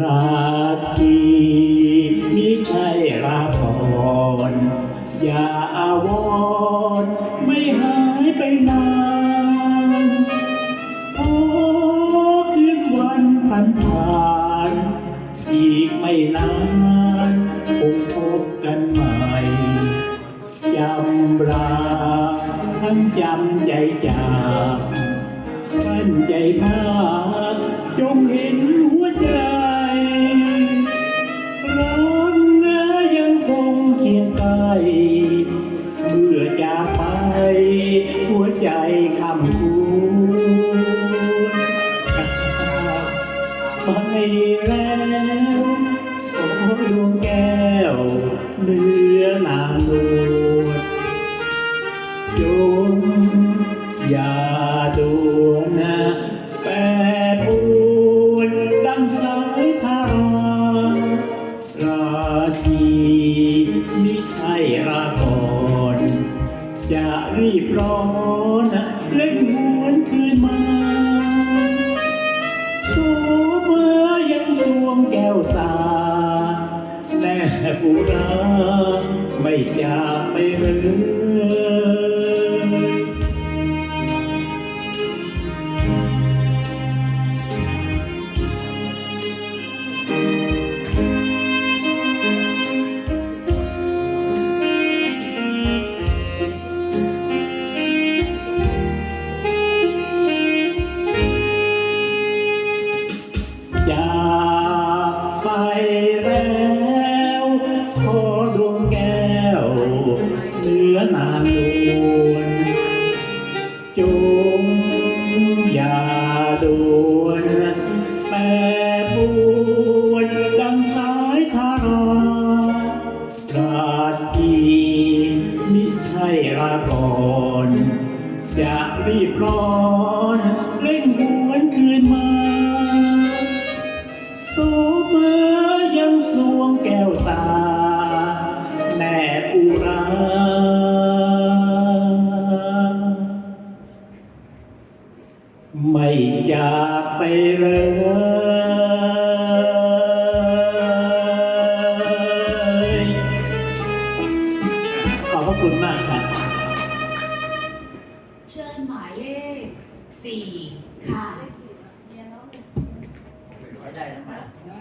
ราตรีมิใช่ราพรอย่าอาวรไม่หายไปนานพอคืนวันผ่านผ่านอีกไม่นานคงพบกันใหม่จำราทั้งจำใจจากมั่นใจพากยงเห็นหั เคียงใกล้เมื่อจากไป หัวใจคำคูไปแล้วโอ้ดวงแก้ว เนื้อนางนวลจงอย่าด่ จะรีบร้อนเล่นหวนคืนมาโสมายังดวงแก้วตา แน่ปูราไม่จากไปเลย แล้วขอดวงแก้วเนื้อนางนวลจงอย่าดวนแปรปวนดังสายทาราราตรีมิใช่ราก่อนจะรีบร้อนเร่ง ไม่จากไปเลยขอบพระคุณมากครับเชิญหมายเลขสี่ค่ะ